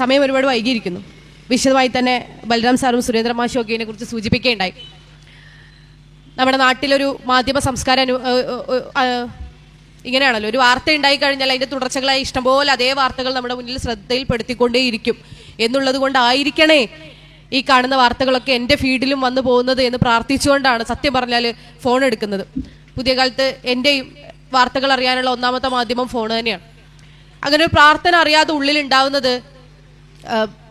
സമയം ഒരുപാട് വൈകിയിരിക്കുന്നു. വിശദമായി തന്നെ ബലരാം സാറും സുരേന്ദ്ര മാഷും ഒക്കെ ഇതിനെക്കുറിച്ച് സൂചിപ്പിക്കുകയുണ്ടായി. നമ്മുടെ നാട്ടിലൊരു മാധ്യമ സംസ്കാരം ഇങ്ങനെയാണല്ലോ. ഒരു വാർത്ത ഉണ്ടായി കഴിഞ്ഞാൽ അതിന്റെ തുടർച്ചകളായി ഇഷ്ടംപോലെ അതേ വാർത്തകൾ നമ്മുടെ മുന്നിൽ ശ്രദ്ധയിൽപ്പെടുത്തിക്കൊണ്ടേയിരിക്കും എന്നുള്ളത് കൊണ്ടായിരിക്കണേ ഈ കാണുന്ന വാർത്തകളൊക്കെ എന്റെ ഫീഡിലും വന്നു പോകുന്നത് എന്ന് പ്രാർത്ഥിച്ചുകൊണ്ടാണ് സത്യം പറഞ്ഞാൽ ഫോൺ എടുക്കുന്നത്. പുതിയ കാലത്ത് എന്റെയും വാർത്തകൾ അറിയാനുള്ള ഒന്നാമത്തെ മാധ്യമം ഫോൺ തന്നെയാണ്. അങ്ങനെ ഒരു പ്രാർത്ഥന അറിയാതെ ഉള്ളിലുണ്ടാവുന്നത്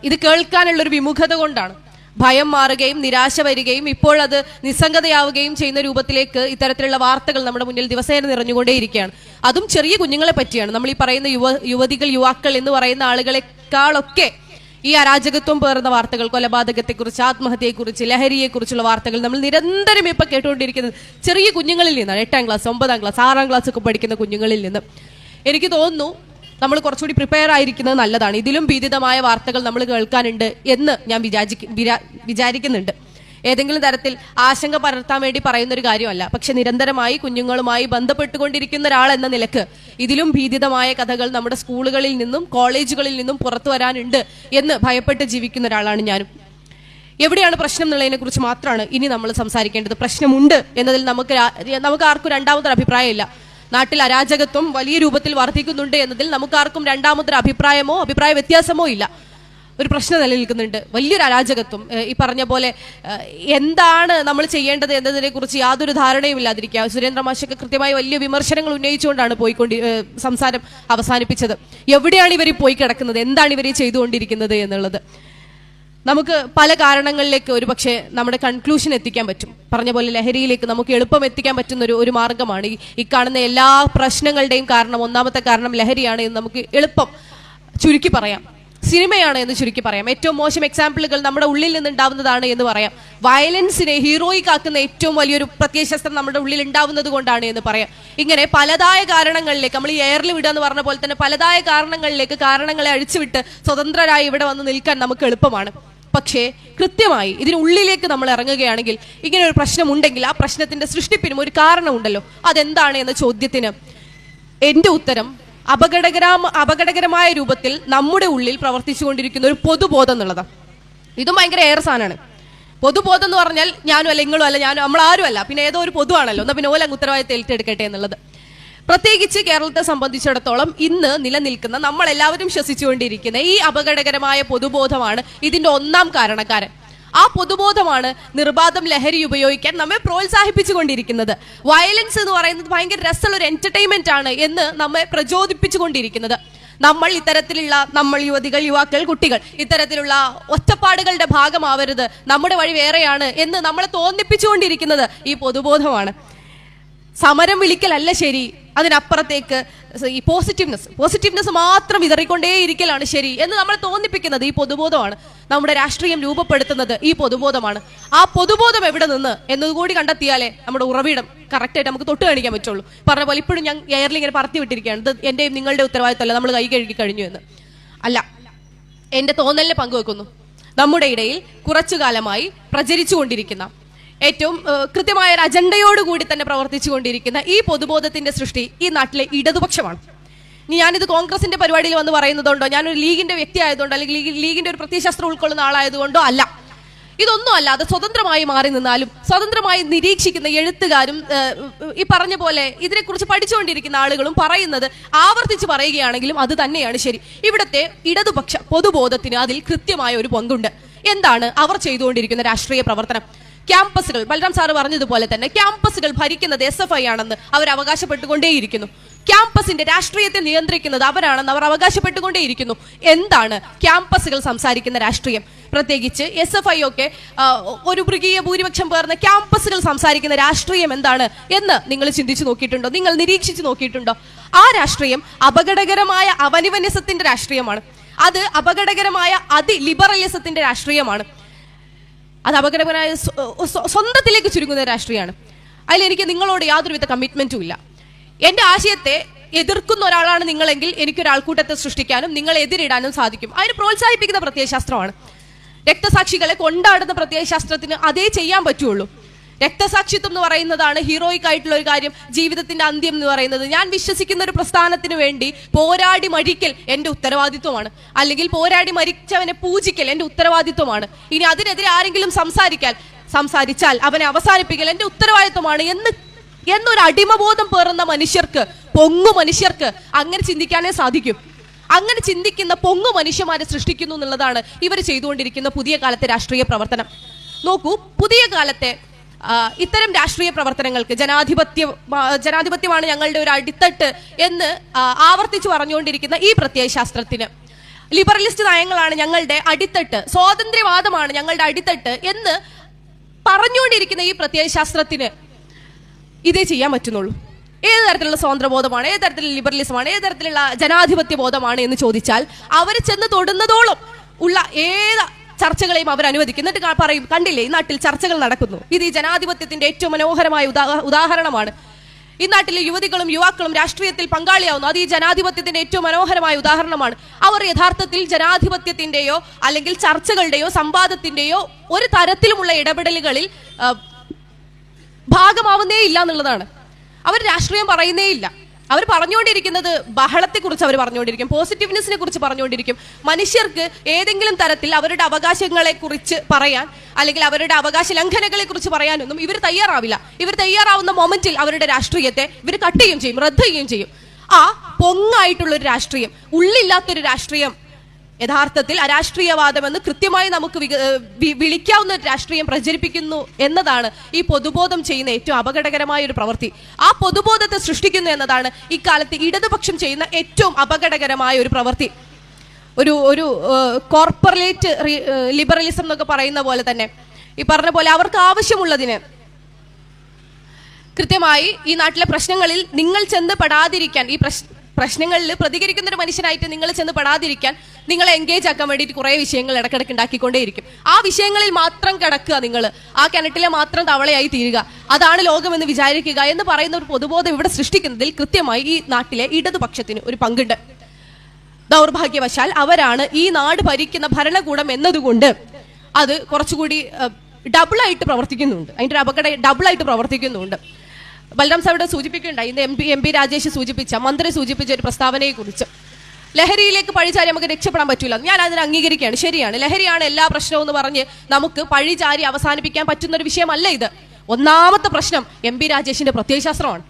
ഇത് കേൾക്കാനുള്ളൊരു വിമുഖത കൊണ്ടാണ്. ഭയം മാറുകയും നിരാശ വരികയും ഇപ്പോൾ അത് നിസ്സംഗതയാവുകയും ചെയ്യുന്ന രൂപത്തിലേക്ക് ഇത്തരത്തിലുള്ള വാർത്തകൾ നമ്മുടെ മുന്നിൽ ദിവസേന നിറഞ്ഞുകൊണ്ടേയിരിക്കുകയാണ്. അതും ചെറിയ കുഞ്ഞുങ്ങളെ പറ്റിയാണ്. നമ്മൾ ഈ പറയുന്ന യുവ യുവതികൾ യുവാക്കൾ എന്ന് പറയുന്ന ആളുകളെക്കാളൊക്കെ ഈ അരാജകത്വം പേർന്ന വാർത്തകൾ കൊലപാതകത്തെക്കുറിച്ച് ആത്മഹത്യയെക്കുറിച്ച് ലഹരിയെക്കുറിച്ചുള്ള വാർത്തകൾ നമ്മൾ നിരന്തരം ഇപ്പോൾ കേട്ടുകൊണ്ടിരിക്കുന്നത് ചെറിയ കുഞ്ഞുങ്ങളിൽ നിന്നാണ്. എട്ടാം ക്ലാസ് ഒമ്പതാം ക്ലാസ് ആറാം ക്ലാസ് ഒക്കെ പഠിക്കുന്ന കുഞ്ഞുങ്ങളിൽ നിന്ന്. എനിക്ക് തോന്നുന്നു നമ്മൾ കുറച്ചുകൂടി പ്രിപ്പയർ ആയിരിക്കുന്നത് നല്ലതാണ്. ഇതിലും ഭീതിതമായ വാർത്തകൾ നമ്മൾ കേൾക്കാനുണ്ട് എന്ന് ഞാൻ വിചാരിക്കുന്നുണ്ട്. ഏതെങ്കിലും തരത്തിൽ ആശങ്ക പരത്താൻ വേണ്ടി പറയുന്ന ഒരു കാര്യമല്ല. പക്ഷെ നിരന്തരമായി കുഞ്ഞുങ്ങളുമായി ബന്ധപ്പെട്ടുകൊണ്ടിരിക്കുന്ന ഒരാൾ എന്ന നിലയ്ക്ക് ഇതിലും ഭീതിതമായ കഥകൾ നമ്മുടെ സ്കൂളുകളിൽ നിന്നും കോളേജുകളിൽ നിന്നും പുറത്തു വരാനുണ്ട് എന്ന് ഭയപ്പെട്ട് ജീവിക്കുന്ന ഒരാളാണ് ഞാനും. എവിടെയാണ് പ്രശ്നം എന്നുള്ളതിനെ കുറിച്ച് മാത്രമാണ് ഇനി നമ്മൾ സംസാരിക്കേണ്ടത്. പ്രശ്നമുണ്ട് എന്നതിൽ നമുക്ക് നമുക്ക് ആർക്കും രണ്ടാമതൊരു അഭിപ്രായമില്ല. നാട്ടിൽ അരാജകത്വം വലിയ രൂപത്തിൽ വർദ്ധിക്കുന്നുണ്ട് എന്നതിൽ നമുക്ക് ആർക്കും രണ്ടാമതൊരു അഭിപ്രായമോ അഭിപ്രായ വ്യത്യാസമോ ഇല്ല. ഒരു പ്രശ്നം നിലനിൽക്കുന്നുണ്ട്. വലിയൊരു അരാജകത്വം. ഈ പറഞ്ഞ പോലെ എന്താണ് നമ്മൾ ചെയ്യേണ്ടത് എന്നതിനെ കുറിച്ച് യാതൊരു ധാരണയും ഇല്ലാതിരിക്കുക. സുരേന്ദ്ര മാഷൊക്കെ കൃത്യമായി വലിയ വിമർശനങ്ങൾ ഉന്നയിച്ചുകൊണ്ടാണ് പോയിക്കൊണ്ടി സംസാരം അവസാനിപ്പിച്ചത്. എവിടെയാണ് ഇവർ പോയി കിടക്കുന്നത്? എന്താണ് ഇവർ ചെയ്തുകൊണ്ടിരിക്കുന്നത് എന്നുള്ളത്. നമുക്ക് പല കാരണങ്ങളിലേക്ക് ഒരു പക്ഷേ നമ്മുടെ കൺക്ലൂഷൻ എത്തിക്കാൻ പറ്റും. പറഞ്ഞ പോലെ ലഹരിയിലേക്ക് നമുക്ക് എളുപ്പം എത്തിക്കാൻ പറ്റുന്ന ഒരു ഒരു മാർഗമാണ്. ഈ കാണുന്ന എല്ലാ പ്രശ്നങ്ങളുടെയും കാരണം ഒന്നാമത്തെ കാരണം ലഹരിയാണ് എന്ന് നമുക്ക് എളുപ്പം ചുരുക്കി പറയാം. സിനിമയാണ് എന്ന് ചുരുക്കി പറയാം. ഏറ്റവും മോശം എക്സാമ്പിളുകൾ നമ്മുടെ ഉള്ളിൽ നിന്ന് നിന്നുണ്ടാവുന്നതാണ് എന്ന് പറയാം. വയലൻസിനെ ഹീറോയിക് ആക്കുന്ന ഏറ്റവും വലിയൊരു പ്രത്യയശസ്ത്രം നമ്മുടെ ഉള്ളിൽ ഉണ്ടാവുന്നത് കൊണ്ടാണ് എന്ന് പറയാം. ഇങ്ങനെ പലതായ കാരണങ്ങളിലേക്ക് നമ്മൾ ഈ എയറിൽ വിടുക എന്ന് പറഞ്ഞ പോലെ തന്നെ പലതായ കാരണങ്ങളിലേക്ക് കാരണങ്ങളെ അഴിച്ചുവിട്ട് സ്വതന്ത്രരായി ഇവിടെ വന്ന് നിൽക്കാൻ നമുക്ക് എളുപ്പമാണ്. പക്ഷേ കൃത്യമായി ഇതിനുള്ളിലേക്ക് നമ്മൾ ഇറങ്ങുകയാണെങ്കിൽ ഇങ്ങനെ ഒരു പ്രശ്നമുണ്ടെങ്കിൽ ആ പ്രശ്നത്തിന്റെ സൃഷ്ടിപ്പിനും ഒരു കാരണമുണ്ടല്ലോ. അതെന്താണ് എന്ന ചോദ്യത്തിന് എന്റെ ഉത്തരം അപകടകരമ അപകടകരമായ രൂപത്തിൽ നമ്മുടെ ഉള്ളിൽ പ്രവർത്തിച്ചുകൊണ്ടിരിക്കുന്ന ഒരു പൊതുബോധം എന്നുള്ളതാണ്. ഇതും ഭയങ്കര ഏറെ സാധനമാണ്. പൊതുബോധം എന്ന് പറഞ്ഞാൽ ഞാനും അല്ല നിങ്ങളും അല്ല ഞാനും നമ്മൾ ആരും അല്ല പിന്നെ ഏതോ ഒരു പൊതുവാണല്ലോ. എന്നാൽ പിന്നെ ഓലങ്ങ് ഉത്തരവാദിത്തം ഏറ്റെടുക്കട്ടെ എന്നുള്ളത്. പ്രത്യേകിച്ച് കേരളത്തെ സംബന്ധിച്ചിടത്തോളം ഇന്ന് നിലനിൽക്കുന്ന നമ്മൾ എല്ലാവരും ശ്വസിച്ചുകൊണ്ടിരിക്കുന്ന ഈ അപകടകരമായ പൊതുബോധമാണ് ഇതിന്റെ ഒന്നാം കാരണക്കാരൻ. ആ പൊതുബോധമാണ് നിർബാധം ലഹരി ഉപയോഗിക്കാൻ നമ്മെ പ്രോത്സാഹിപ്പിച്ചുകൊണ്ടിരിക്കുന്നത്. വയലൻസ് എന്ന് പറയുന്നത് ഭയങ്കര രസമുള്ള ഒരു എന്റർടൈൻമെന്റ് ആണ് എന്ന് നമ്മെ പ്രചോദിപ്പിച്ചുകൊണ്ടിരിക്കുന്നത്. നമ്മൾ ഇത്തരത്തിലുള്ള നമ്മൾ യുവതികൾ യുവാക്കൾ കുട്ടികൾ ഇത്തരത്തിലുള്ള ഒറ്റപ്പാടുകളുടെ ഭാഗമാവരുത് നമ്മുടെ വഴി വേറെയാണ് എന്ന് നമ്മളെ തോന്നിപ്പിച്ചുകൊണ്ടിരിക്കുന്നത് ഈ പൊതുബോധമാണ്. സമരം വിളിക്കലല്ല ശരി. അതിനപ്പുറത്തേക്ക് ഈ പോസിറ്റീവ്നെസ് പോസിറ്റീവ്നെസ് മാത്രം വിതറിക്കൊണ്ടേയിരിക്കലാണ് ശരി എന്ന് നമ്മളെ തോന്നിപ്പിക്കുന്നത് ഈ പൊതുബോധമാണ്. നമ്മുടെ രാഷ്ട്രീയം രൂപപ്പെടുത്തുന്നത് ഈ പൊതുബോധമാണ്. ആ പൊതുബോധം എവിടെ നിന്ന് എന്നതുകൂടി കണ്ടെത്തിയാലേ നമ്മുടെ ഉറവിടം കറക്റ്റായിട്ട് നമുക്ക് തൊട്ട് കാണിക്കാൻ പറ്റുള്ളൂ. പറഞ്ഞ പോലെ ഇപ്പോഴും ഞാൻ എയറിൽ ഇങ്ങനെ പറത്തി വിട്ടിരിക്കുകയാണ്. ഇത് എന്റെയും നിങ്ങളുടെ ഉത്തരവാദിത്തമല്ല. നമ്മൾ കൈ കഴുകി കഴിഞ്ഞു എന്ന്. അല്ല എന്റെ തോന്നലിനെ പങ്കുവെക്കുന്നു. നമ്മുടെ ഇടയിൽ കുറച്ചു കാലമായി പ്രചരിച്ചുകൊണ്ടിരിക്കുന്ന ഏറ്റവും കൃത്യമായ ഒരു അജണ്ടയോടുകൂടി തന്നെ പ്രവർത്തിച്ചു കൊണ്ടിരിക്കുന്ന ഈ പൊതുബോധത്തിന്റെ സൃഷ്ടി ഈ നാട്ടിലെ ഇടതുപക്ഷമാണ്. ഇനി ഞാനിത് കോൺഗ്രസിന്റെ പരിപാടിയിൽ വന്ന് പറയുന്നതുകൊണ്ടോ ഞാനൊരു ലീഗിന്റെ വ്യക്തി ആയതുകൊണ്ടോ അല്ലെങ്കിൽ ലീഗ് ലീഗിന്റെ ഒരു പ്രത്യയശാസ്ത്രം ഉൾക്കൊള്ളുന്ന ആളായതുകൊണ്ടോ അല്ല. ഇതൊന്നും അല്ലാതെ സ്വതന്ത്രമായി മാറി നിന്നാലും സ്വതന്ത്രമായി നിരീക്ഷിക്കുന്ന എഴുത്തുകാരും ഈ പറഞ്ഞ പോലെ ഇതിനെക്കുറിച്ച് പഠിച്ചുകൊണ്ടിരിക്കുന്ന ആളുകളും പറയുന്നത് ആവർത്തിച്ച് പറയുകയാണെങ്കിലും അത് തന്നെയാണ് ശരി. ഇവിടുത്തെ ഇടതുപക്ഷ പൊതുബോധത്തിന് അതിൽ കൃത്യമായ ഒരു പങ്കുണ്ട്. എന്താണ് അവർ ചെയ്തുകൊണ്ടിരിക്കുന്ന രാഷ്ട്രീയ പ്രവർത്തനം? ക്യാമ്പസുകൾ. ബൽറാം സാറ് പറഞ്ഞതുപോലെ തന്നെ ക്യാമ്പസുകൾ ഭരിക്കുന്നത് എസ് എഫ് ഐ ആണെന്ന് അവർ അവകാശപ്പെട്ടുകൊണ്ടേയിരിക്കുന്നു. ക്യാമ്പസിന്റെ രാഷ്ട്രീയത്തെ നിയന്ത്രിക്കുന്നത് അവരാണെന്ന് അവർ അവകാശപ്പെട്ടുകൊണ്ടേയിരിക്കുന്നു. എന്താണ് ക്യാമ്പസുകൾ സംസാരിക്കുന്ന രാഷ്ട്രീയം? പ്രത്യേകിച്ച് എസ് എഫ് ഐ ഒക്കെ ഒരു മൃഗീയ ഭൂരിപക്ഷം പേർന്ന ക്യാമ്പസുകൾ സംസാരിക്കുന്ന രാഷ്ട്രീയം എന്താണ് എന്ന് നിങ്ങൾ ചിന്തിച്ചു നോക്കിയിട്ടുണ്ടോ? നിങ്ങൾ നിരീക്ഷിച്ചു നോക്കിയിട്ടുണ്ടോ? ആ രാഷ്ട്രീയം അപകടകരമായ അവനിവന്യസത്തിന്റെ രാഷ്ട്രീയമാണ്. അത് അപകടകരമായ അതിലിബറലിസത്തിന്റെ രാഷ്ട്രീയമാണ്. അത് അപകടകരമായ സ്വ- സ്വ- സ്വന്തത്തിലേക്ക് ചുരുങ്ങുന്ന രാഷ്ട്രീയമാണ്. അതിലെനിക്ക് നിങ്ങളോട് യാതൊരുവിധ കമ്മിറ്റ്മെന്റും ഇല്ല. എന്റെ ആശയത്തെ എതിർക്കുന്ന ഒരാളാണ് നിങ്ങളെങ്കിൽ എനിക്കൊരു ആൾക്കൂട്ടത്തെ സൃഷ്ടിക്കാനും നിങ്ങളെ എതിരിടാനും സാധിക്കും. അതിന് പ്രോത്സാഹിപ്പിക്കുന്ന പ്രത്യയശാസ്ത്രമാണ്. രക്തസാക്ഷികളെ കൊണ്ടാടുന്ന പ്രത്യയശാസ്ത്രത്തിന് അതേ ചെയ്യാൻ പറ്റുള്ളൂ. രക്തസാക്ഷിത്വം എന്ന് പറയുന്നതാണ് ഹീറോയിക് ആയിട്ടുള്ള ഒരു കാര്യം ജീവിതത്തിന്റെ അന്ത്യം എന്ന് പറയുന്നത്. ഞാൻ വിശ്വസിക്കുന്ന ഒരു പ്രസ്ഥാനത്തിന് വേണ്ടി പോരാടി മരിക്കൽ എന്റെ ഉത്തരവാദിത്വമാണ്. അല്ലെങ്കിൽ പോരാടി മരിച്ചവനെ പൂജിക്കൽ എന്റെ ഉത്തരവാദിത്വമാണ്. ഇനി അതിനെതിരെ ആരെങ്കിലും സംസാരിക്കാൻ സംസാരിച്ചാൽ അവനെ അവസാനിപ്പിക്കൽ എന്റെ ഉത്തരവാദിത്വമാണ് എന്ന് എന്നൊരു അടിമബോധം പേറുന്ന മനുഷ്യർക്ക് പൊങ്ങു മനുഷ്യർക്ക് അങ്ങനെ ചിന്തിക്കാനേ സാധിക്കും. അങ്ങനെ ചിന്തിക്കുന്ന പൊങ്ങു മനുഷ്യന്മാരെ സൃഷ്ടിക്കുന്നു എന്നുള്ളതാണ് ഇവർ ചെയ്തുകൊണ്ടിരിക്കുന്ന പുതിയ കാലത്തെ രാഷ്ട്രീയ പ്രവർത്തനം. നോക്കൂ പുതിയ കാലത്തെ ഇത്തരം രാഷ്ട്രീയ പ്രവർത്തനങ്ങൾക്ക് ജനാധിപത്യ ജനാധിപത്യമാണ് ഞങ്ങളുടെ ഒരു അടിത്തട്ട് എന്ന് ആവർത്തിച്ചു പറഞ്ഞുകൊണ്ടിരിക്കുന്ന ഈ പ്രത്യയശാസ്ത്രത്തിന്. ലിബറലിസ്റ്റ് നയങ്ങളാണ് ഞങ്ങളുടെ അടിത്തട്ട് സ്വാതന്ത്ര്യവാദമാണ് ഞങ്ങളുടെ അടിത്തട്ട് എന്ന് പറഞ്ഞുകൊണ്ടിരിക്കുന്ന ഈ പ്രത്യയശാസ്ത്രത്തിന്. ഇതേ ചെയ്യാൻ പറ്റുന്നുള്ളൂ. ഏത് തരത്തിലുള്ള സ്വാതന്ത്ര്യബോധമാണ് ഏത് തരത്തിലുള്ള ലിബറലിസമാണ് ഏത് തരത്തിലുള്ള ജനാധിപത്യ ബോധമാണ് എന്ന് ചോദിച്ചാൽ അവർ ചെന്ന് തൊടുന്നതോളം ഉള്ള ഏത് ചർച്ചകളെയും അവർ അനുവദിക്കും. എന്നിട്ട് പറയും കണ്ടില്ലേ ഈ നാട്ടിൽ ചർച്ചകൾ നടക്കുന്നു. ഇത് ഈ ജനാധിപത്യത്തിന്റെ ഏറ്റവും മനോഹരമായ ഉദാഹരണമാണ്. ഈ നാട്ടിലെ യുവതികളും യുവാക്കളും രാഷ്ട്രീയത്തിൽ പങ്കാളിയാവുന്നു. അത് ഈ ജനാധിപത്യത്തിന്റെ ഏറ്റവും മനോഹരമായ ഉദാഹരണമാണ്. അവർ യഥാർത്ഥത്തിൽ ജനാധിപത്യത്തിന്റെയോ അല്ലെങ്കിൽ ചർച്ചകളുടെയോ സംവാദത്തിന്റെയോ ഒരു തരത്തിലുമുള്ള ഇടപെടലുകളിൽ ഭാഗമാവുന്നേ ഇല്ല എന്നുള്ളതാണ്. അവർ രാഷ്ട്രീയം പറയുന്നേ ഇല്ല അവർ പറഞ്ഞുകൊണ്ടിരിക്കുന്നത് ബഹളത്തെക്കുറിച്ച് അവർ പറഞ്ഞുകൊണ്ടിരിക്കും. പോസിറ്റീവ്നെസ്സിനെ കുറിച്ച് പറഞ്ഞുകൊണ്ടിരിക്കും. മനുഷ്യർക്ക് ഏതെങ്കിലും തരത്തിൽ അവരുടെ അവകാശങ്ങളെ കുറിച്ച് പറയാൻ അല്ലെങ്കിൽ അവരുടെ അവകാശ ലംഘനങ്ങളെ കുറിച്ച് പറയാനൊന്നും ഇവർ തയ്യാറാവില്ല. ഇവർ തയ്യാറാവുന്ന മൊമെന്റിൽ അവരുടെ രാഷ്ട്രീയത്തെ ഇവർ കട്ട് ചെയ്യുകയും ചെയ്യും റദ്ദ് ചെയ്യുകയും ചെയ്യും. ആ പൊങ്ങായിട്ടുള്ളൊരു രാഷ്ട്രീയം ഉള്ളില്ലാത്തൊരു രാഷ്ട്രീയം യഥാർത്ഥത്തിൽ അരാഷ്ട്രീയവാദം എന്ന് കൃത്യമായി നമുക്ക് വിളിക്കാവുന്ന രാഷ്ട്രീയം പ്രചരിപ്പിക്കുന്നു എന്നതാണ് ഈ പൊതുബോധം ചെയ്യുന്ന ഏറ്റവും അപകടകരമായ ഒരു പ്രവൃത്തി. ആ പൊതുബോധത്തെ സൃഷ്ടിക്കുന്നു എന്നതാണ് ഇക്കാലത്ത് ഇടതുപക്ഷം ചെയ്യുന്ന ഏറ്റവും അപകടകരമായ ഒരു പ്രവൃത്തി. ഒരു ഒരു കോർപ്പറേറ്റ് ലിബറലിസം എന്നൊക്കെ പറയുന്ന പോലെ തന്നെ. ഈ പറഞ്ഞ പോലെ അവർക്ക് ആവശ്യമുള്ളതിന് കൃത്യമായി ഈ നാട്ടിലെ പ്രശ്നങ്ങളിൽ നിങ്ങൾ ചെന്ന് പെടാതിരിക്കാൻ ഈ പ്രശ് പ്രശ്നങ്ങളിൽ പ്രതികരിക്കുന്ന ഒരു മനുഷ്യനായിട്ട് നിങ്ങൾ ചെന്ന് പെടാതിരിക്കാൻ നിങ്ങൾ എൻഗേജ് ആക്കാൻ വേണ്ടിയിട്ട് കുറേ വിഷയങ്ങൾ ഇടക്കിടക്ക് ഉണ്ടാക്കിക്കൊണ്ടേയിരിക്കും. ആ വിഷയങ്ങളിൽ മാത്രം കിടക്കുക നിങ്ങൾ ആ കിണറ്റിലെ മാത്രം തവളയായി തീരുക. അതാണ് ലോകമെന്ന് വിചാരിക്കുക എന്ന് പറയുന്ന ഒരു പൊതുബോധം ഇവിടെ സൃഷ്ടിക്കുന്നതിൽ കൃത്യമായി ഈ നാട്ടിലെ ഇടതുപക്ഷത്തിന് ഒരു പങ്കുണ്ട്. ദൗർഭാഗ്യവശാൽ അവരാണ് ഈ നാട് ഭരിക്കുന്ന ഭരണകൂടം എന്നതുകൊണ്ട് അത് കുറച്ചുകൂടി ഡബിളായിട്ട് പ്രവർത്തിക്കുന്നുണ്ട്. അതിന്റെ ഒരു അപകട ഡബിളായിട്ട് പ്രവർത്തിക്കുന്നുണ്ട്. ബലറാം സാഹിബ് സൂചിപ്പിക്കുകയുണ്ടായി ഇന്ന് M P M P Rajesh സൂചിപ്പിച്ച മന്ത്രി സൂചിപ്പിച്ച ഒരു പ്രസ്താവനയെ കുറിച്ച് ലഹരിയിലേക്ക് പഴിചാരി നമുക്ക് രക്ഷപ്പെടാൻ പറ്റില്ല ഞാൻ അതിനെ അംഗീകരിക്കുകയാണ്. ശരിയാണ്. ലഹരിയാണ് എല്ലാ പ്രശ്നവും എന്ന് പറഞ്ഞ് നമുക്ക് പഴിചാരി അവസാനിപ്പിക്കാൻ പറ്റുന്ന ഒരു വിഷയമല്ല ഇത്. ഒന്നാമത്തെ പ്രശ്നം എം പി രാജേഷിന്റെ പ്രത്യയശാസ്ത്രമാണ്.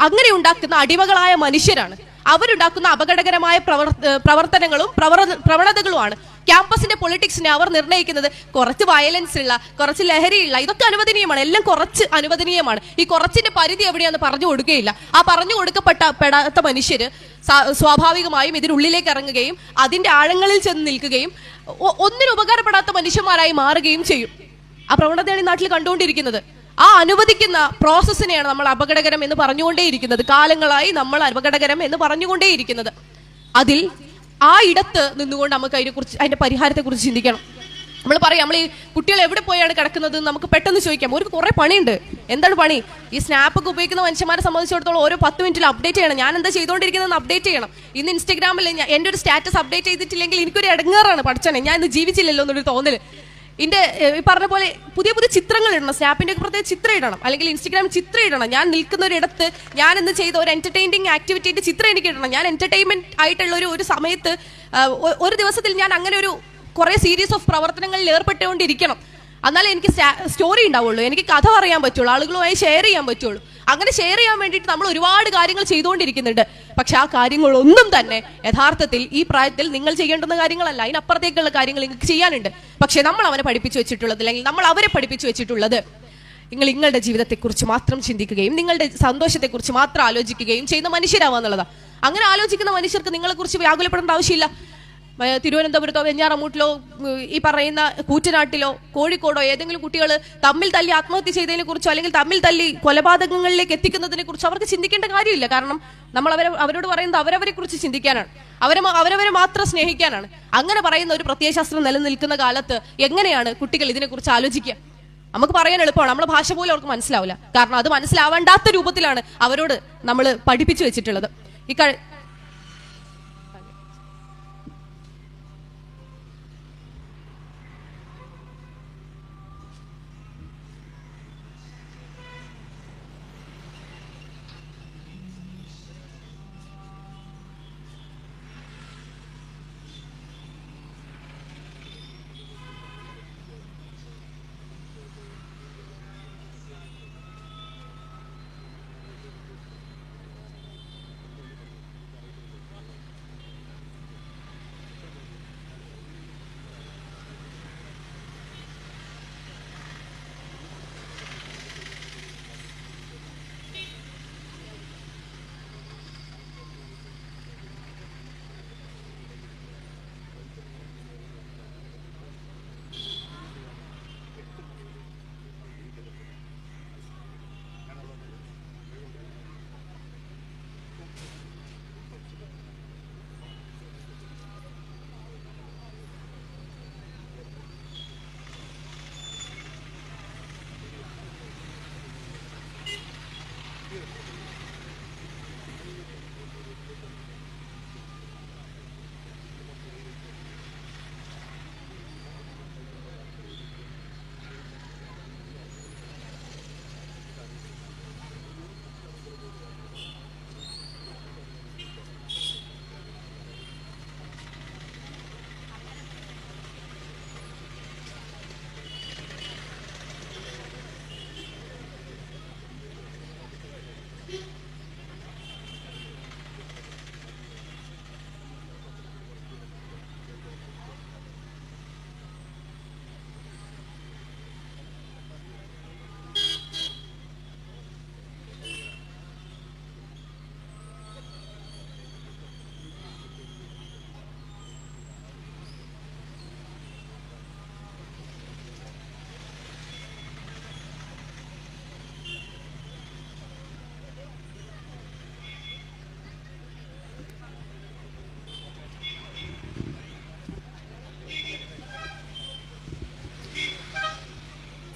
അങ്ങനെ ഉണ്ടാക്കുന്ന അടിമകളായ മനുഷ്യരാണ്. അവരുണ്ടാക്കുന്ന അപകടകരമായ പ്രവർ- പ്രവർത്തനങ്ങളും പ്രവർ- പ്രവണതകളുമാണ് ക്യാമ്പസിന്റെ പൊളിറ്റിക്സിനെ അവർ നിർണയിക്കുന്നത് കുറച്ച് വയലൻസ് ഉള്ള കുറച്ച് ലഹരിയുള്ള ഇതൊക്കെ അനുവദനീയമാണ്. എല്ലാം കുറച്ച് അനുവദനീയമാണ്. ഈ കുറച്ചിന്റെ പരിധി എവിടെയാന്ന് പറഞ്ഞു കൊടുക്കുകയില്ല. ആ പറഞ്ഞു കൊടുക്കപ്പെട്ട പെടാത്ത മനുഷ്യര് സ്വാഭാവികമായും ഇതിനുള്ളിലേക്ക് ഇറങ്ങുകയും അതിന്റെ ആഴങ്ങളിൽ ചെന്ന് നിൽക്കുകയും ഒന്നിനും ഉപകാരപ്പെടാത്ത മനുഷ്യന്മാരായി മാറുകയും ചെയ്യും. ആ പ്രവണതയാണ് ഈ നാട്ടിൽ കണ്ടുകൊണ്ടിരിക്കുന്നത്. ആ അനുവദിക്കുന്ന പ്രോസസ്സിനെയാണ് നമ്മൾ അപകടകരം എന്ന് പറഞ്ഞുകൊണ്ടേയിരിക്കുന്നത്. കാലങ്ങളായി നമ്മൾ അപകടകരം എന്ന് പറഞ്ഞുകൊണ്ടേയിരിക്കുന്നത്. അതിൽ ആ ഇടത്ത് നിന്നുകൊണ്ട് നമുക്ക് അതിനെക്കുറിച്ച് അതിന്റെ പരിഹാരത്തെ കുറിച്ച് ചിന്തിക്കണം. നമ്മൾ പറയാം നമ്മൾ ഈ കുട്ടികൾ എവിടെ പോയാണ് കിടക്കുന്നത് നമുക്ക് പെട്ടെന്ന് ചോദിക്കാം. ഒരു കുറെ പണിയുണ്ട്. എന്താണ് പണി? ഈ സ്നാപ്പ് ഒക്കെ ഉപയോഗിക്കുന്ന മനുഷ്യന്മാരെ സംബന്ധിച്ചിടത്തോളം ഓരോ പത്ത് മിനിറ്റിൽ അപ്ഡേറ്റ് ചെയ്യണം. ഞാൻ എന്താ ചെയ്തുകൊണ്ടിരിക്കുന്നത് അപ്ഡേറ്റ് ചെയ്യണം. ഇന്ന് ഇൻസ്റ്റാഗ്രാമിൽ എന്റെ ഒരു സ്റ്റാറ്റസ് അപ്ഡേറ്റ് ചെയ്തിട്ടില്ലെങ്കിൽ എനിക്കൊരു ഇടങ്ങാറാണ് പഠിച്ചനെ. ഞാൻ ഇന്ന് ജീവിച്ചില്ലല്ലോ എന്നൊരു തോന്നൽ. ഇതിന്റെ പറഞ്ഞ പോലെ പുതിയ പുതിയ ചിത്രങ്ങൾ ഇടണം. സ്നാപ്പിന്റെ ഒക്കെ പ്രത്യേക ചിത്രം ഇടണം. അല്ലെങ്കിൽ ഇൻസ്റ്റഗ്രാമിൽ ചിത്രം ഇടണം. ഞാൻ നിൽക്കുന്ന ഒരു ഇടത്ത് ഞാൻ ഇന്ന് ചെയ്ത ഒരു എന്റർടൈനിങ് ആക്ടിവിറ്റിന്റെ ചിത്രം എനിക്ക് ഇടണം. ഞാൻ എന്റർടൈൻമെന്റ് ആയിട്ടുള്ള ഒരു ഒരു സമയത്ത് ഒരു ദിവസത്തിൽ ഞാൻ അങ്ങനെ ഒരു കുറെ സീരീസ് ഓഫ് പ്രവർത്തനങ്ങളിൽ ഏർപ്പെട്ടുകൊണ്ടിരിക്കണം. എന്നാലേ എനിക്ക് സ്റ്റോറി ഉണ്ടാവുള്ളൂ. എനിക്ക് കഥ പറയാൻ പറ്റുള്ളൂ. ആളുകളുമായി ഷെയർ ചെയ്യാൻ പറ്റുള്ളൂ. അങ്ങനെ ഷെയർ ചെയ്യാൻ വേണ്ടിയിട്ട് നമ്മൾ ഒരുപാട് കാര്യങ്ങൾ ചെയ്തുകൊണ്ടിരിക്കുന്നുണ്ട്. പക്ഷെ ആ കാര്യങ്ങളൊന്നും തന്നെ യഥാർത്ഥത്തിൽ ഈ പ്രായത്തിൽ നിങ്ങൾ ചെയ്യേണ്ടുന്ന കാര്യങ്ങളല്ല. അതിനപ്പുറത്തേക്കുള്ള കാര്യങ്ങൾ നിങ്ങൾക്ക് ചെയ്യാനുണ്ട്. പക്ഷെ നമ്മൾ അവനെ പഠിപ്പിച്ചു വെച്ചിട്ടുള്ളത് അല്ലെങ്കിൽ നമ്മൾ അവരെ പഠിപ്പിച്ചു വെച്ചിട്ടുള്ളത് നിങ്ങൾ നിങ്ങളുടെ ജീവിതത്തെക്കുറിച്ച് മാത്രം ചിന്തിക്കുകയും നിങ്ങളുടെ സന്തോഷത്തെക്കുറിച്ച് മാത്രം ആലോചിക്കുകയും ചെയ്യുന്ന മനുഷ്യരാവാന്നുള്ളതാണ് അങ്ങനെ ആലോചിക്കുന്ന മനുഷ്യർക്ക് നിങ്ങളെക്കുറിച്ച് വ്യാകുലപ്പെടേണ്ട ആവശ്യമില്ല. തിരുവനന്തപുരത്തോ വെഞ്ഞാറമൂട്ടിലോ ഈ പറയുന്ന കൂറ്റനാട്ടിലോ കോഴിക്കോടോ ഏതെങ്കിലും കുട്ടികൾ തമ്മിൽ തല്ലി ആത്മഹത്യ ചെയ്തതിനെ കുറിച്ചോ അല്ലെങ്കിൽ തമ്മിൽ തല്ലി കൊലപാതകങ്ങളിലേക്ക് എത്തിക്കുന്നതിനെ കുറിച്ചോ അവർക്ക് ചിന്തിക്കേണ്ട കാര്യമില്ല. കാരണം നമ്മൾ അവരെ അവരോട് പറയുന്നത് അവരവരെ കുറിച്ച് ചിന്തിക്കാനാണ്. അവരെ അവരവരെ മാത്രം സ്നേഹിക്കാനാണ്. അങ്ങനെ പറയുന്ന ഒരു പ്രത്യയശാസ്ത്രം നിലനിൽക്കുന്ന കാലത്ത് എങ്ങനെയാണ് കുട്ടികൾ ഇതിനെക്കുറിച്ച് ആലോചിക്കുക? നമുക്ക് പറയാൻ എളുപ്പമാണ്. നമ്മളെ ഭാഷ പോലും അവർക്ക് മനസ്സിലാവില്ല. കാരണം അത് മനസ്സിലാവേണ്ടാത്ത രൂപത്തിലാണ് അവരോട് നമ്മൾ പഠിപ്പിച്ചു വെച്ചിട്ടുള്ളത്. ഈ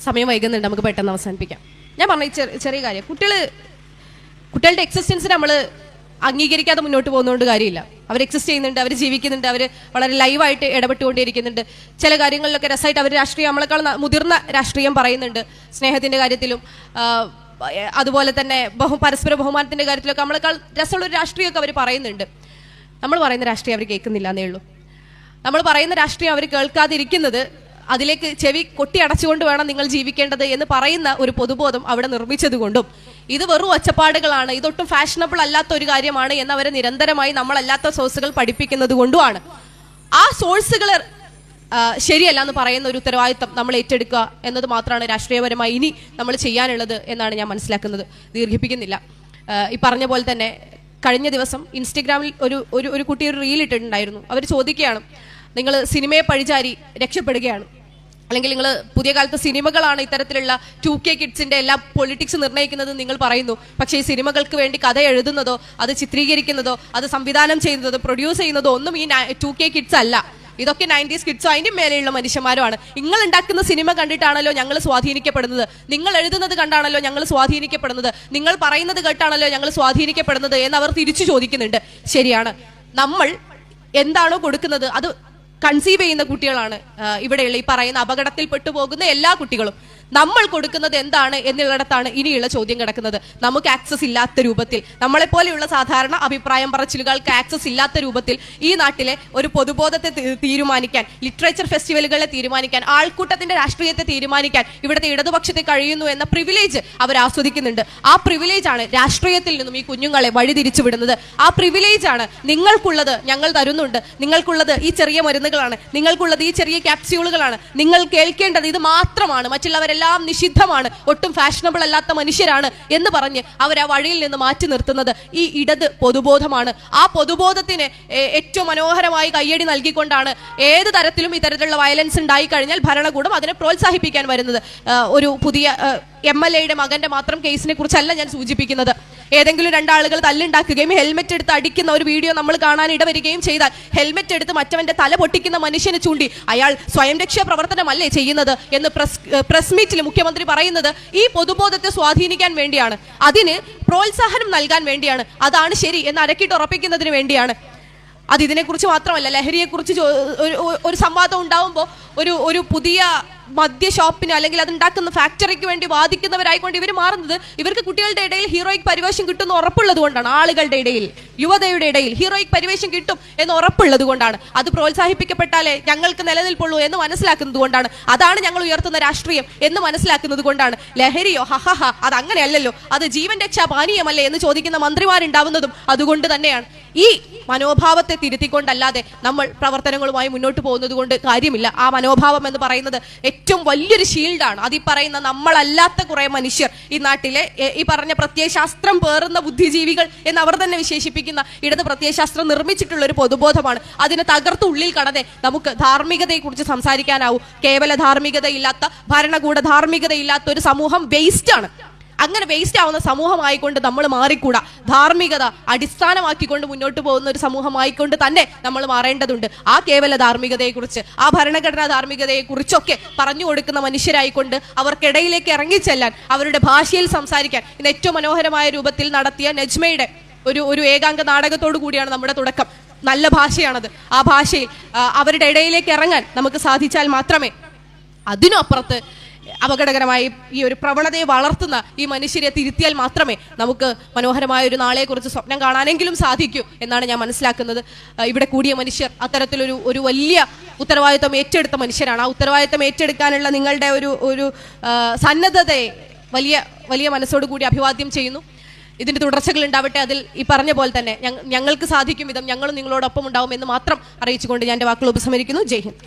സമയം വൈകുന്നുണ്ട് നമുക്ക് പെട്ടെന്ന് അവസാനിപ്പിക്കാം. ഞാൻ പറഞ്ഞ ചെറിയ കാര്യം. കുട്ടികൾ കുട്ടികളുടെ എക്സിസ്റ്റൻസ് നമ്മൾ അംഗീകരിക്കാതെ മുന്നോട്ട് പോകുന്നതുകൊണ്ട് കാര്യമില്ല. അവർ എക്സിസ്റ്റ് ചെയ്യുന്നുണ്ട് അവർ ജീവിക്കുന്നുണ്ട് അവർ വളരെ ലൈവായിട്ട് ഇടപെട്ടുകൊണ്ടിരിക്കുന്നുണ്ട് ചില കാര്യങ്ങളിലൊക്കെ രസമായിട്ട് അവർ രാഷ്ട്രീയം നമ്മളെക്കാൾ മുതിർന്ന രാഷ്ട്രീയം പറയുന്നുണ്ട് സ്നേഹത്തിന്റെ കാര്യത്തിലും അതുപോലെ തന്നെ ബഹു പരസ്പര ബഹുമാനത്തിന്റെ കാര്യത്തിലൊക്കെ നമ്മളെക്കാൾ രസമുള്ള ഒരു രാഷ്ട്രീയമൊക്കെ അവർ പറയുന്നുണ്ട്. നമ്മൾ പറയുന്ന രാഷ്ട്രീയം അവർ കേൾക്കുന്നില്ല എന്നേ ഉള്ളൂ. നമ്മൾ പറയുന്ന രാഷ്ട്രീയം അവർ കേൾക്കാതിരിക്കുന്നത് അതിലേക്ക് ചെവി കൊട്ടി അടച്ചുകൊണ്ട് വേണം നിങ്ങൾ ജീവിക്കേണ്ടത് എന്ന് പറയുന്ന ഒരു പൊതുബോധം അവിടെ നിർമ്മിച്ചതുകൊണ്ടും. ഇത് വെറും ഒച്ചപ്പാടുകളാണ് ഇതൊട്ടും ഫാഷനബിൾ അല്ലാത്ത ഒരു കാര്യമാണ് എന്ന് അവരെ നിരന്തരമായി നമ്മളല്ലാത്ത സോഴ്സുകൾ പഠിപ്പിക്കുന്നത് കൊണ്ടുമാണ് ആ സോഴ്സുകൾ ശരിയല്ല എന്ന് പറയുന്ന ഒരു ഉത്തരവാദിത്തം നമ്മൾ ഏറ്റെടുക്കുക എന്നത് മാത്രമാണ് രാഷ്ട്രീയപരമായി ഇനി നമ്മൾ ചെയ്യാനുള്ളത് എന്നാണ് ഞാൻ മനസ്സിലാക്കുന്നത്. ദീർഘിപ്പിക്കുന്നില്ല. ഈ പറഞ്ഞ പോലെ തന്നെ കഴിഞ്ഞ ദിവസം ഇൻസ്റ്റഗ്രാമിൽ ഒരു ഒരു കുട്ടി ഒരു റീൽ ഇട്ടിട്ടുണ്ടായിരുന്നു. അവർ ചോദിക്കുകയാണ് നിങ്ങൾ സിനിമയെ പഴിചാരി രക്ഷപ്പെടുകയാണ്. അല്ലെങ്കിൽ നിങ്ങൾ പുതിയ കാലത്ത് സിനിമകളാണ് ഇത്തരത്തിലുള്ള ടു കെ കിഡ്സിന്റെ എല്ലാ പൊളിറ്റിക്സ് നിർണയിക്കുന്നത് നിങ്ങൾ പറയുന്നു. പക്ഷേ ഈ സിനിമകൾക്ക് വേണ്ടി കഥ എഴുതുന്നതോ അത് ചിത്രീകരിക്കുന്നതോ അത് സംവിധാനം ചെയ്യുന്നതോ പ്രൊഡ്യൂസ് ചെയ്യുന്നതോ ഒന്നും ഈ ടു കെ കിഡ്സ് അല്ല. ഇതൊക്കെ നയന്റീസ് കിഡ്സോ അതിന്റെ മേലെയുള്ള മനുഷ്യന്മാരുമാണ്. നിങ്ങൾ ഉണ്ടാക്കുന്ന സിനിമ കണ്ടിട്ടാണല്ലോ ഞങ്ങൾ സ്വാധീനിക്കപ്പെടുന്നത്. നിങ്ങൾ എഴുതുന്നത് കണ്ടാണല്ലോ ഞങ്ങൾ സ്വാധീനിക്കപ്പെടുന്നത്. നിങ്ങൾ പറയുന്നത് കേട്ടാണല്ലോ ഞങ്ങൾ സ്വാധീനിക്കപ്പെടുന്നത് എന്ന് അവർ തിരിച്ചു ചോദിക്കുന്നുണ്ട്. ശരിയാണ്. നമ്മൾ എന്താണോ കൊടുക്കുന്നത് അത് കൺസീവ് ചെയ്യുന്ന കുട്ടികളാണ് ഇവിടെയുള്ള ഈ പറയുന്ന അപകടത്തിൽ പെട്ടുപോകുന്ന എല്ലാ കുട്ടികളും. നമ്മൾ കൊടുക്കുന്നത് എന്താണ് എന്നുള്ളിടത്താണ് ഇനിയുള്ള ചോദ്യം കിടക്കുന്നത്. നമുക്ക് ആക്സസ് ഇല്ലാത്ത രൂപത്തിൽ നമ്മളെപ്പോലെയുള്ള സാധാരണ അഭിപ്രായം പറച്ചിലുകൾക്ക് ആക്സസ് ഇല്ലാത്ത രൂപത്തിൽ ഈ നാട്ടിലെ ഒരു പൊതുബോധത്തെ തീരുമാനിക്കാൻ ലിറ്ററേച്ചർ ഫെസ്റ്റിവലുകളെ തീരുമാനിക്കാൻ ആൾക്കൂട്ടത്തിന്റെ രാഷ്ട്രീയത്തെ തീരുമാനിക്കാൻ ഇവിടുത്തെ ഇടതുപക്ഷത്തെ കഴിയുന്നു എന്ന പ്രിവിലേജ് അവർ ആസ്വദിക്കുന്നുണ്ട്. ആ പ്രിവിലേജ് ആണ് രാഷ്ട്രീയത്തിൽ നിന്നും ഈ കുഞ്ഞുങ്ങളെ വഴിതിരിച്ചു വിടുന്നത് ആ പ്രിവിലേജ് ആണ് നിങ്ങൾക്കുള്ളത് ഞങ്ങൾ തരുന്നുണ്ട്. നിങ്ങൾക്കുള്ളത് ഈ ചെറിയ മരുന്നുകളാണ്. നിങ്ങൾക്കുള്ളത് ഈ ചെറിയ ക്യാപ്സ്യൂളുകളാണ് നിങ്ങൾ കേൾക്കേണ്ടത് ഇത് മാത്രമാണ്. മറ്റുള്ളവരെല്ലാം നിഷിദ്ധമാണ്. ഒട്ടും ഫാഷനബിൾ അല്ലാത്ത മനുഷ്യരാണ് എന്ന് പറഞ്ഞ് അവർ ആ വഴിയിൽ നിന്ന് മാറ്റി നിർത്തുന്നത് ഈ ഇടത് പൊതുബോധമാണ്. ആ പൊതുബോധത്തിന് ഏറ്റവും മനോഹരമായി കയ്യടി നൽകിക്കൊണ്ടാണ് ഏത് തരത്തിലും ഇത്തരത്തിലുള്ള വയലൻസ് ഉണ്ടായി കഴിഞ്ഞാൽ ഭരണകൂടം അതിനെ പ്രോത്സാഹിപ്പിക്കാൻ വരുന്നത്. ഒരു പുതിയ എം എൽ എയുടെ മകന്റെ മാത്രം കേസിനെ കുറിച്ചല്ല ഞാൻ സൂചിപ്പിക്കുന്നത്. ഏതെങ്കിലും രണ്ടാളുകൾ തല്ലുണ്ടാക്കുകയും ഹെൽമെറ്റ് എടുത്ത് അടിക്കുന്ന ഒരു വീഡിയോ നമ്മൾ കാണാൻ ഇടവരികയും ചെയ്താൽ ഹെൽമെറ്റ് എടുത്ത് മറ്റവന്റെ തല പൊട്ടിക്കുന്ന മനുഷ്യനെ ചൂണ്ടി അയാൾ സ്വയം രക്ഷാ പ്രവർത്തനമല്ലേ ചെയ്യുന്നത് എന്ന് പ്രസ് പ്രസ് മീറ്റിൽ മുഖ്യമന്ത്രി പറയുന്നത് ഈ പൊതുബോധത്തെ സ്വാധീനിക്കാൻ വേണ്ടിയാണ്. അതിന് പ്രോത്സാഹനം നൽകാൻ വേണ്ടിയാണ്. അതാണ് ശരി എന്ന് അരക്കിട്ട് ഉറപ്പിക്കുന്നതിന് വേണ്ടിയാണ്. അത് ഇതിനെക്കുറിച്ച് മാത്രമല്ല ലഹരിയെക്കുറിച്ച് ഒരു- ഒരു സംവാദം ഉണ്ടാവുമ്പോൾ ഒരു ഒരു പുതിയ മദ്യ ഷോപ്പിന് അല്ലെങ്കിൽ അത് ഉണ്ടാക്കുന്ന ഫാക്ടറിക്ക് വേണ്ടി വാദിക്കുന്നവരായിക്കൊണ്ട് ഇവർ മാറുന്നത് ഇവർക്ക് കുട്ടികളുടെ ഇടയിൽ ഹീറോയിക് പരിവേഷം കിട്ടുന്ന ഉറപ്പുള്ളത് കൊണ്ടാണ് ആളുകളുടെ ഇടയിൽ യുവതയുടെ ഇടയിൽ ഹീറോയിക് പരിവേഷം കിട്ടും എന്ന് ഉറപ്പുള്ളത് കൊണ്ടാണ്. അത് പ്രോത്സാഹിപ്പിക്കപ്പെട്ടാലേ ഞങ്ങൾക്ക് നിലനിൽപ്പുള്ളൂ എന്ന് മനസ്സിലാക്കുന്നത് കൊണ്ടാണ്. അതാണ് ഞങ്ങൾ ഉയർത്തുന്ന രാഷ്ട്രീയം എന്ന് മനസ്സിലാക്കുന്നത് കൊണ്ടാണ്. ലഹരിയോ ഹഹഹ അത് അങ്ങനെയല്ലല്ലോ. അത് ജീവൻ രക്ഷാ പാനീയമല്ലേ എന്ന് ചോദിക്കുന്ന മന്ത്രിമാരുണ്ടാവുന്നതും അതുകൊണ്ട് തന്നെയാണ്. ഈ മനോഭാവത്തെ തിരുത്തിക്കൊണ്ടല്ലാതെ നമ്മൾ പ്രവർത്തനങ്ങളുമായി മുന്നോട്ട് പോകുന്നത് കൊണ്ട് കാര്യമില്ല. ആ മനോഭാവം എന്ന് പറയുന്നത് ഏറ്റവും വലിയൊരു ഷീൽഡാണ് അത് പറയുന്ന നമ്മളല്ലാത്ത കുറെ മനുഷ്യർ ഈ നാട്ടിലെ ഈ പറഞ്ഞ പ്രത്യയശാസ്ത്രം പേറുന്ന ബുദ്ധിജീവികൾ എന്ന് അവർ തന്നെ വിശേഷിപ്പിക്കുന്ന ഇടത് പ്രത്യയശാസ്ത്രം നിർമ്മിച്ചിട്ടുള്ള ഒരു പൊതുബോധമാണ്. അതിനെ തകർത്ത് ഉള്ളിൽ കടന്നെ നമുക്ക് ധാർമ്മികതയെക്കുറിച്ച് സംസാരിക്കാനാവും. കേവല ധാർമ്മികതയില്ലാത്ത ഭരണകൂട ധാർമ്മികതയില്ലാത്ത ഒരു സമൂഹം വേസ്റ്റ് ആണ്. അങ്ങനെ വേസ്റ്റ് ആവുന്ന സമൂഹമായിക്കൊണ്ട് നമ്മൾ മാറിക്കൂടാ. ധാർമ്മികത അടിസ്ഥാനമാക്കിക്കൊണ്ട് മുന്നോട്ട് പോകുന്ന ഒരു സമൂഹമായിക്കൊണ്ട് തന്നെ നമ്മൾ മാറേണ്ടതുണ്ട്. ആ കേവല ധാർമ്മികതയെക്കുറിച്ച് ആ ഭരണഘടനാ ധാർമ്മികതയെക്കുറിച്ചൊക്കെ പറഞ്ഞു കൊടുക്കുന്ന മനുഷ്യരായിക്കൊണ്ട് അവർക്കിടയിലേക്ക് ഇറങ്ങിച്ചെല്ലാൻ അവരുടെ ഭാഷയിൽ സംസാരിക്കാൻ ഇന്ന് ഏറ്റവും മനോഹരമായ രൂപത്തിൽ നടത്തിയ നജ്മയുടെ ഒരു ഒരു ഏകാംഗ നാടകത്തോടു കൂടിയാണ് നമ്മുടെ തുടക്കം. നല്ല ഭാഷയാണത്. ആ ഭാഷയിൽ അവരുടെ ഇടയിലേക്ക് ഇറങ്ങാൻ നമുക്ക് സാധിച്ചാൽ മാത്രമേ അതിനും അപ്പുറത്ത് അപകടകരമായി ഈ ഒരു പ്രവണതയെ വളർത്തുന്ന ഈ മനുഷ്യരെ തിരുത്തിയാൽ മാത്രമേ നമുക്ക് മനോഹരമായ ഒരു നാളെക്കുറിച്ച് സ്വപ്നം കാണാനെങ്കിലും സാധിക്കൂ എന്നാണ് ഞാൻ മനസ്സിലാക്കുന്നത്. ഇവിടെ കൂടിയ മനുഷ്യർ അത്തരത്തിലൊരു ഒരു വലിയ ഉത്തരവാദിത്വം ഏറ്റെടുത്ത മനുഷ്യരാണ്. ആ ഉത്തരവാദിത്വം ഏറ്റെടുക്കാനുള്ള നിങ്ങളുടെ ഒരു ഒരു സന്നദ്ധതയെ വലിയ വലിയ മനസ്സോട് കൂടി അഭിവാദ്യം ചെയ്യുന്നു. ഇതിന്റെ തുടർച്ചകൾ ഉണ്ടാവട്ടെ. അതിൽ ഈ പറഞ്ഞ പോലെ തന്നെ ഞങ്ങൾക്ക് സാധിക്കും വിധം ഞങ്ങളും നിങ്ങളോടൊപ്പം ഉണ്ടാവും എന്ന് മാത്രം അറിയിച്ചുകൊണ്ട് ഞാൻ എന്റെ വാക്കുകൾ ഉപസംഹരിക്കുന്നു. ജയ് ഹിന്ദ്.